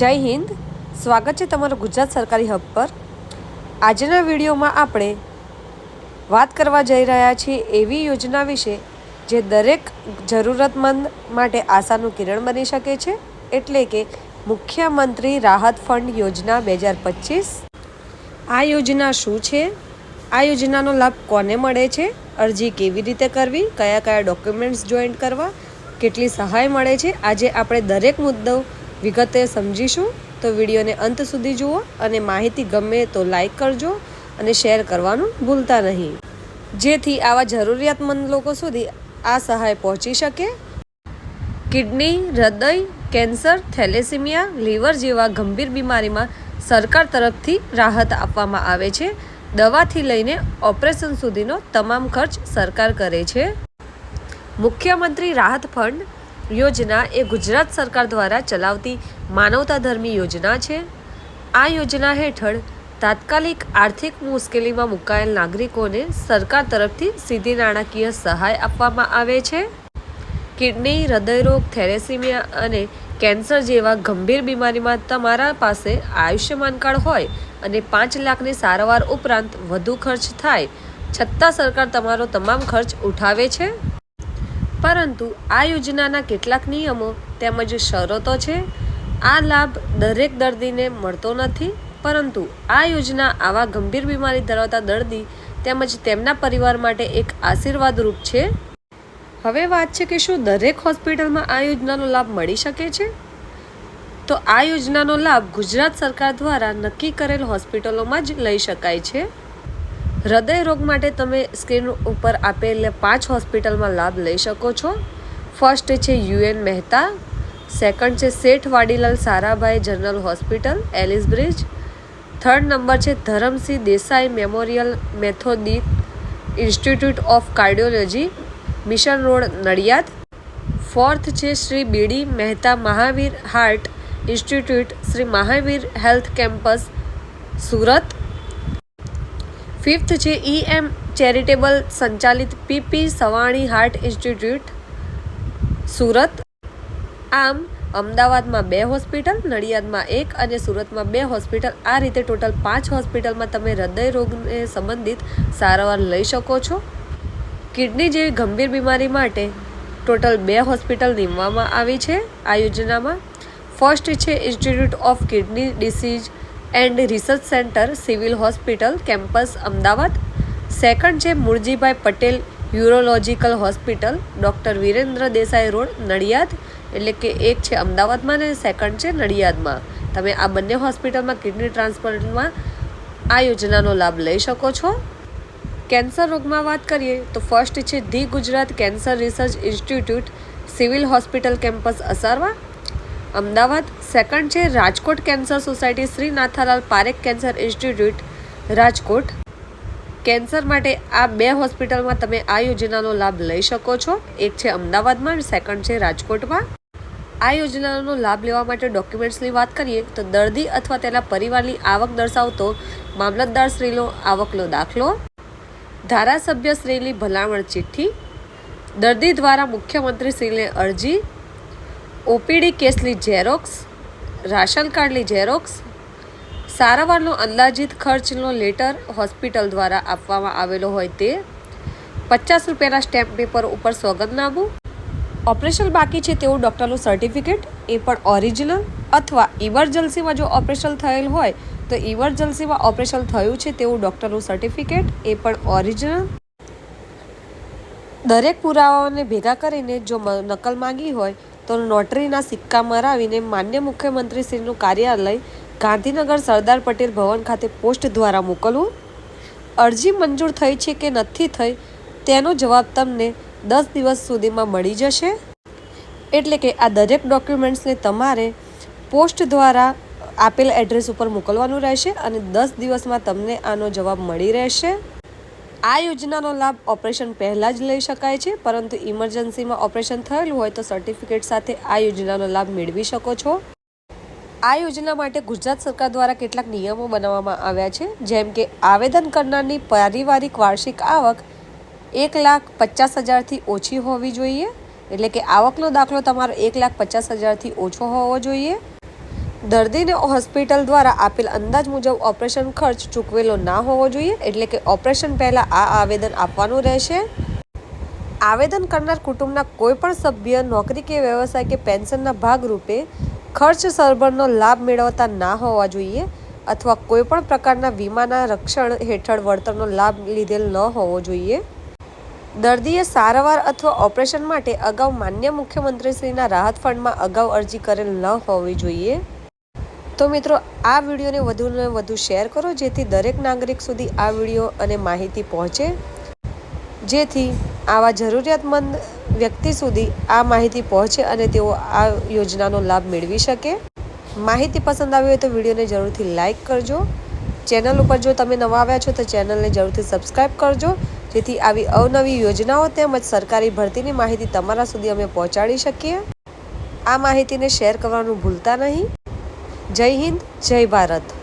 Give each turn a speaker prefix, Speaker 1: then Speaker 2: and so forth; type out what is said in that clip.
Speaker 1: જય હિન્દ. સ્વાગત છે તમારું ગુજરાત સરકારી હબ પર. આજના વિડીયોમાં આપણે વાત કરવા જઈ રહ્યા છીએ એવી યોજના વિશે જે દરેક જરૂરતમંદ માટે આશાનું કિરણ બની શકે છે. એટલે કે મુખ્યમંત્રી રાહત ફંડ યોજના બે હજાર પચીસ. આ યોજના શું છે? આ યોજનાનો લાભ કોને મળે છે? અરજી કેવી રીતે કરવી? કયા કયા ડોક્યુમેન્ટ્સ જોઈન્ટ કરવા? કેટલી સહાય મળે છે? આજે આપણે દરેક મુદ્દો વિગતે સમજીશું તો વિડીયોને અંત સુધી જુઓ અને માહિતી ગમે તો લાઈક કરજો અને શેર કરવાનું ભૂલતા નહીં. જેથી આવા જરૂરિયાતમંદ લોકો સુધી આ સહાય પહોંચી શકે. કિડની, હૃદય, કેન્સર, થેલેસીમિયા, લીવર જેવા ગંભીર બીમારીમાં સરકાર તરફથી રાહત આપવામાં આવે છે. દવાથી લઈને ઓપરેશન સુધીનો તમામ ખર્ચ સરકાર કરે છે. મુખ્યમંત્રી રાહત ફંડ યોજના એ ગુજરાત સરકાર દ્વારા ચલાવતી માનવતાધર્મી યોજના છે. આ યોજના હેઠળ તાત્કાલિક આર્થિક મુશ્કેલીમાં મુકાયેલ નાગરિકોને સરકાર તરફથી સીધી નાણાકીય સહાય આપવામાં આવે છે. કિડની, હૃદયરોગ થેરેસીમિયા અને કેન્સર જેવા ગંભીર બીમારીમાં તમારા પાસે આયુષ્યમાન કાર્ડ હોય અને પાંચ લાખની સારવાર ઉપરાંત વધુ ખર્ચ થાય, છતાં સરકાર તમારો તમામ ખર્ચ ઉઠાવે છે. પરંતુ આ યોજનાના કેટલાક નિયમો તેમજ શરતો છે. આ લાભ દરેક દર્દીને મળતો નથી, પરંતુ આ યોજના આવા ગંભીર બીમારી ધરાવતા દર્દી તેમજ તેમના પરિવાર માટે એક આશીર્વાદરૂપ છે. હવે વાત છે કે શું દરેક હોસ્પિટલમાં આ યોજનાનો લાભ મળી શકે છે? તો આ યોજનાનો લાભ ગુજરાત સરકાર દ્વારા નક્કી કરેલ હોસ્પિટલોમાં જ લઈ શકાય છે. હૃદય રોગ માટે તમે સ્ક્રીન ઉપર આપેલ પાંચ હોસ્પિટલમાં લાભ લઈ શકો છો. ફર્સ્ટ છે યુએન મહેતા, સેકન્ડ છે Sheth Vadilal Sarabhai general hospital, Ellis bridge. Third number છે Dharamsinh Desai memorial methodic institute of cardiology, mission road Nadiad. Fourth છે Shri B D Mehta Mahavir heart institute Shri Mahavir health campus Surat. Fifth છે E M charitable સંચાલિત P P Savani heart institute, Surat. આમ, અમદાવાદમાં બે hospital, નડિયાદમાં એક અને સુરતમાં બે હોસ્પિટલ. આ રીતે ટોટલ પાંચ હોસ્પિટલમાં તમે હૃદય રોગને સંબંધિત સારવાર લઈ શકો છો. કિડની જેવી ગંભીર બીમારી માટે ટોટલ બે હોસ્પિટલ નીમવામાં આવી છે આ યોજનામાં. ફર્સ્ટ છે institute of kidney disease and research centre, civil hospital, campus, Ahmedabad. Second છે Muljibhai Patel urological hospital, doctor Virendra Desai road, Nadiad. એટલે કે એક છે અમદાવાદમાં ને સેકન્ડ છે નડિયાદમાં. તમે આ બંને હોસ્પિટલમાં કિડની ટ્રાન્સપ્લાન્ટમાં આ યોજનાનો લાભ લઈ શકો છો. કેન્સર રોગમાં વાત કરીએ તો ફર્સ્ટ છે the Gujarat cancer research institute, civil hospital campus Asarwa. Ahmedabad, second છે Rajkot cancer society Shri Nathalal Parekh cancer institute, Rajkot. Cancer માટે આ બે હોસ્પિટલમાં તમે આ યોજનાનો લાભ લઈ શકો છો. એક છે અમદાવાદમાં, સેકન્ડ છે રાજકોટમાં. આ યોજનાનો લાભ લેવા માટે ડોક્યુમેન્ટ્સની વાત કરીએ, તો દર્દી અથવા તેના પરિવારની આવક દર્શાવતો મામલતદાર શ્રીનો આવકનો દાખલો. ધારાસભ્ય શ્રીની ભલામણ ચિઠ્ઠી. દર્દી દ્વારા મુખ્યમંત્રી શ્રીને અરજી. ઓપીડી કેસની ઝેરોક્સ રાશન કાર્ડની ઝેરોક્સ સારવારનો અંદાજિત ખર્ચનો લેટર હોસ્પિટલ દ્વારા આપવામાં આવેલો હોય તે પચાસ રૂપિયાના સ્ટેમ્પ પેપર ઉપર સોગંદનામું ઓપરેશન બાકી છે તેવું ડૉક્ટરનું સર્ટિફિકેટ, એ પણ ઓરિજિનલ અથવા ઇમરજન્સીમાં જો ઓપરેશન થયેલ હોય તો ઇમરજન્સીમાં ઓપરેશન થયું છે તેવું ડૉક્ટરનું સર્ટિફિકેટ, એ પણ ઓરિજિનલ. દરેક પુરાવાઓને ભેગા કરીને જો નકલ માંગી હોય તો નોટરીના સિક્કા મરાવીને માન્ય મુખ્યમંત્રીશ્રીનું કાર્યાલય ગાંધીનગર સરદાર પટેલ ભવન ખાતે પોસ્ટ દ્વારા મોકલવું? અરજી મંજૂર થઈ છે કે નથી થઈ, તેનો જવાબ તમને દસ દિવસ સુધીમાં મળી જશે? એટલે કે આ દરેક ડોક્યુમેન્ટ્સને તમારે પોસ્ટ દ્વારા આપેલ એડ્રેસ ઉપર મોકલવાનું રહેશે અને દસ દિવસમાં તમને આનો જવાબ મળી રહેશે? આ યોજનાનો લાભ ઓપરેશન પહેલાં જ લઈ શકાય છે, પરંતુ ઇમરજન્સીમાં ઓપરેશન થયેલું હોય તો સર્ટિફિકેટ સાથે આ યોજનાનો લાભ મેળવી શકો છો. આ યોજના માટે ગુજરાત સરકાર દ્વારા કેટલાક નિયમો બનાવવામાં આવ્યા છે, જેમ કે આવેદન કરનારની પારિવારિક વાર્ષિક આવક એક લાખ પચાસ હજારથી ઓછી હોવી જોઈએ, એટલે કે આવકનો દાખલો તમારો એક લાખ પચાસ હજારથી ઓછો હોવો જોઈએ. દર્દીને હોસ્પિટલ દ્વારા આપેલ અંદાજ મુજબ ઓપરેશન ખર્ચ ચૂકવેલો ના હોવો જોઈએ, એટલે કે ઓપરેશન પહેલાં આ આવેદન આપવાનું રહેશે. આવેદન કરનાર કુટુંબના કોઈપણ સભ્ય, નોકરી કે વ્યવસાય કે પેન્શનના ભાગરૂપે ખર્ચ સરભરનો લાભ મેળવતા ના હોવા જોઈએ અથવા કોઈપણ પ્રકારના વીમાના રક્ષણ હેઠળ વળતરનો લાભ લીધેલ ન હોવો જોઈએ. દર્દીએ સારવાર અથવા ઓપરેશન માટે અગાઉ માન્ય મુખ્યમંત્રીશ્રીના રાહત ફંડમાં અગાઉ અરજી કરેલ ન હોવી જોઈએ. તો મિત્રો, આ વિડીયોને વધુને વધુ શેર કરો જેથી દરેક નાગરિક સુધી આ વીડિયો અને માહિતી પહોંચે. જેથી આવા જરૂરિયાતમંદ વ્યક્તિ સુધી આ માહિતી પહોંચે અને તેઓ આ યોજનાનો લાભ મેળવી શકે. માહિતી પસંદ આવી હોય તો વિડીયોને જરૂરથી લાઇક કરજો. ચેનલ ઉપર જો તમે નવા આવ્યા છો તો ચેનલને જરૂરથી સબસ્ક્રાઈબ કરજો. જેથી આવી અવનવી યોજનાઓ તેમજ સરકારી ભરતીની માહિતી તમારા સુધી અમે પહોંચાડી શકીએ. આ માહિતીને શેર કરવાનું ભૂલતા નહીં. જય હિન્દ જય ભારત.